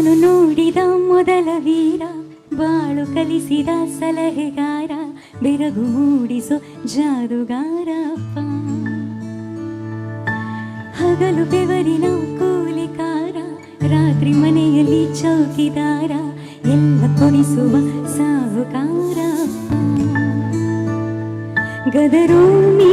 ನಾನು ನೋಡಿದ ಮೊದಲ ವೀರ, ಬಾಳು ಕಲಿಸಿದ ಸಲಹೆಗಾರ, ಬೆರಗು ಮೂಡಿಸು ಜಾದುಗಾರಪ್ಪ. ಹಗಲು ಬೆವರಿನ ಕೂಲಿಕಾರ, ರಾತ್ರಿ ಮನೆಯಲ್ಲಿ ಚೌಕಿದಾರ, ಎಲ್ಲ ಕೊಡಿಸುವ ಸಾಹುಕಾರ ಗದರೂ ನೀ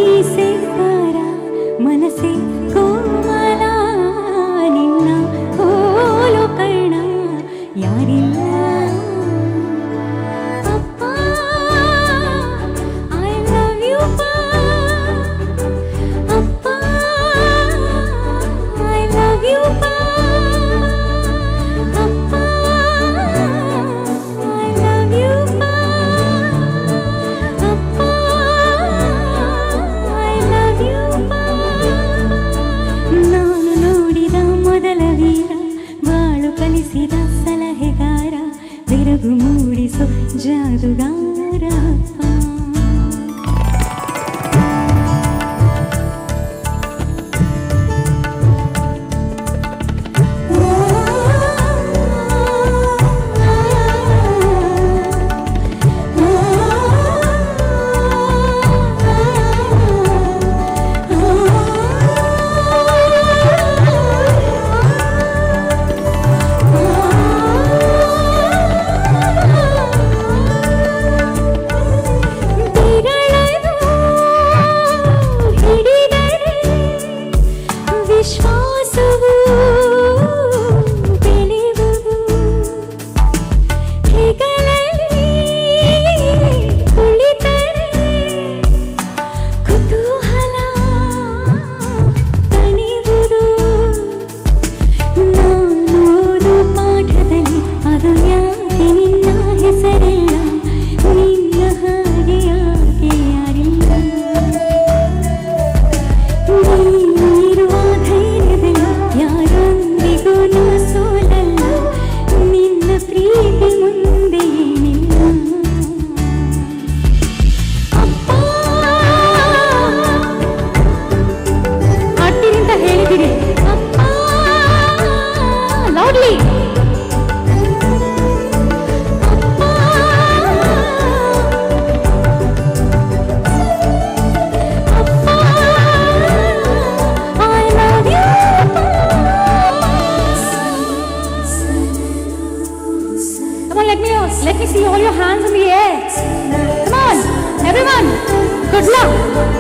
这都干 Let me see all your hands in the air. Come on, everyone. Good luck.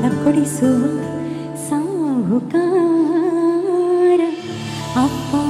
ಕೊಡಿಸುವ ಸಾಹುಕಾರ ಅಪ್ಪ